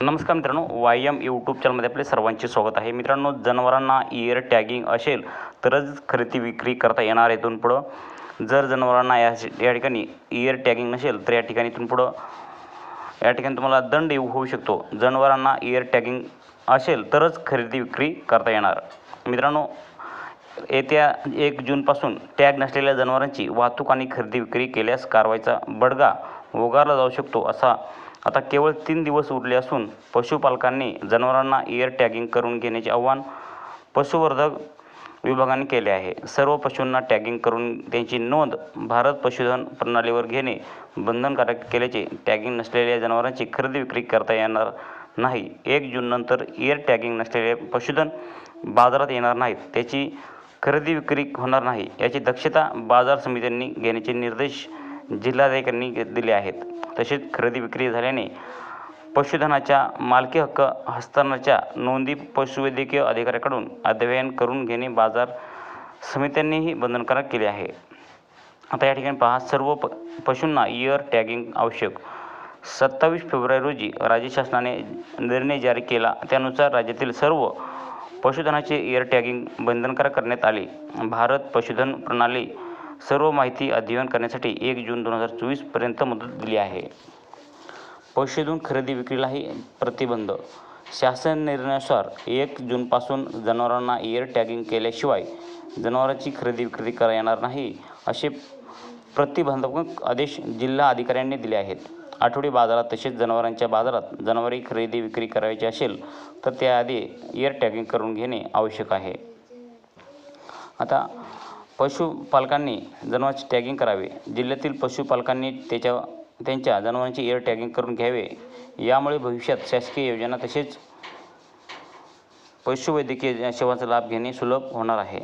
नमस्कार मित्रांनो Y M YouTube चॅनलमध्ये आपले सर्वांचे स्वागत आहे. मित्रांनो जनावरांना इयर टॅगिंग असेल तरच खरेदी विक्री करता येणार आहे इथून पुढं. जर जनावरांना या या ठिकाणी इयर टॅगिंग नसेल तर या ठिकाणी इथून पुढं या ठिकाणी तुम्हाला दंड येऊ होऊ शकतो. जनावरांना इयर टॅगिंग असेल तरच खरेदी विक्री करता येणार. मित्रांनो येत्या एक जूनपासून टॅग नसलेल्या जनावरांची वाहतूक आणि खरेदी विक्री केल्यास कारवाईचा बडगा वगारला जाऊ शकतो असा आता केवळ तीन दिवस उरले असून पशुपालकांनी जनावरांना इयर टॅगिंग करून घेण्याचे आव्हान पशुवर्धक विभागाने केले आहे. सर्व पशूंना टॅगिंग करून त्यांची नोंद भारत पशुधन प्रणालीवर घेणे बंधनकारक केल्याचे टॅगिंग नसलेल्या जनावरांची खरेदी विक्री करता येणार नाही. एक जूननंतर इयर टॅगिंग नसलेले पशुधन बाजारात येणार नाहीत. त्याची खरेदी विक्री होणार नाही. याची दक्षता बाजार समित्यांनी घेण्याचे निर्देश जिल्हाधिकाऱ्यांनी दिले आहेत. तसेच खरेदी विक्री झाल्याने पशुधनाच्या मालकी हक्क हस्तांतरणाच्या नोंदी पशुवैद्यकीय अधिकाऱ्याकडून अध्ययन करून घेणे बाजार समित्यांनीही बंधनकारक केले आहे. आता या ठिकाणी पहा सर्व प पशूंना इयर टॅगिंग आवश्यक. सत्तावीस फेब्रुवारी रोजी राज्य शासनाने निर्णय जारी केला. त्यानुसार राज्यातील सर्व पशुधनाचे इयर टॅगिंग बंधनकारक करण्यात आले. भारत पशुधन प्रणाली सर्व माहिती अध्ययन करण्यासाठी एक जून दोन हजार चोवीसपर्यंत मदत दिली आहे. पशुधन खरेदी विक्रीलाही प्रतिबंध. शासन निर्णयानुसार एक जूनपासून जनावरांना इयर टॅगिंग केल्याशिवाय जनावरांची खरेदी विक्री करा येणार नाही असे प्रतिबंधात्मक आदेश जिल्हा अधिकाऱ्यांनी दिले आहेत. आठवडी बाजारात तसेच जनावरांच्या बाजारात जनावरे खरेदी विक्री करायची असेल तर त्याआधी इयर टॅगिंग करून घेणे आवश्यक आहे. आता पशुपालकांनी जनावरांची टॅगिंग करावे. जिल्ह्यातील पशुपालकांनी त्याच्या त्यांच्या जनावरांची एअर टॅगिंग करून घ्यावे. यामुळे भविष्यात शासकीय योजना तसेच पशुवैद्यकीय सेवांचा लाभ घेणे सुलभ होणार आहे.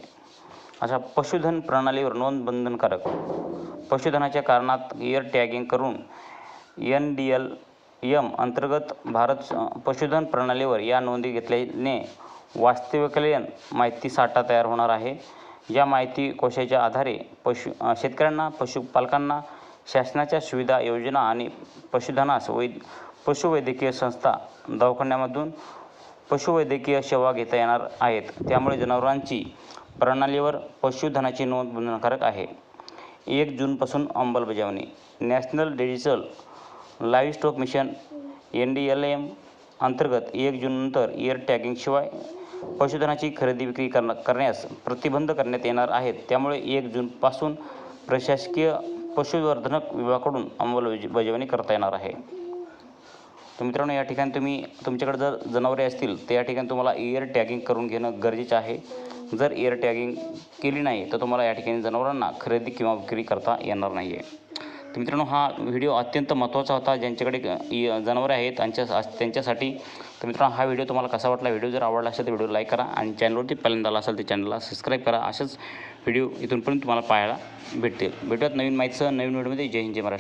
अशा पशुधन प्रणालीवर नोंद बंधनकारक पशुधनाच्या कारणात एअर टॅगिंग करून एन डी एल एम अंतर्गत भारत पशुधन प्रणालीवर या नोंदी घेतल्याने वास्तविकलीन माहिती साठा तयार होणार आहे. या माहिती कोशाच्या आधारे पशु शेतकऱ्यांना पशुपालकांना शासनाच्या सुविधा योजना आणि पशुधनास वैद पशुवैद्यकीय संस्था दवाखान्यामधून पशुवैद्यकीय सेवा घेता येणार आहेत. त्यामुळे जनावरांची प्रणालीवर पशुधनाची नोंद बंधनकारक आहे. एक जूनपासून अंमलबजावणी. National digital live stock mission N D L M अंतर्गत एक जूननंतर इयर टॅगिंगशिवाय पशुधनाची खरेदी विक्री करण करण्यास प्रतिबंध करण्यात येणार आहेत. त्यामुळे एक जूनपासून प्रशासकीय पशुवर्धनक विभागाकडून अंमलबजावणी करता येणार आहे. तर मित्रांनो या ठिकाणी तुम्ही तुमच्याकडे जर जनावरे असतील तर या ठिकाणी तुम्हाला इयर टॅगिंग करून घेणं गरजेचं आहे. जर इयर टॅगिंग केली नाही तर तुम्हाला या ठिकाणी जनावरांना खरेदी किंवा विक्री करता येणार नाही आहे तर मित्रांनो हा व्हिडिओ अत्यंत महत्त्वाचा होता. ज्यांच्याकडे जनावरं जनावरे आहेत त्यांच्या त्यांच्यासाठी तर मित्रांनो हा व्हिडिओ तुम्हाला कसा वाटला? व्हिडिओ जर आवडला असेल तर व्हिडिओ लाईक करा आणि चॅनलवरती पहिल्यांदा आला असेल तर चॅनलला सबस्क्राईब करा. असेच व्हिडिओ इथून पण तुम्हाला पाहायला भेटतील. भेटूयात नवीन माहितीसह नवीन व्हिडिओमध्ये. जय हिंद जय महाराष्ट्र.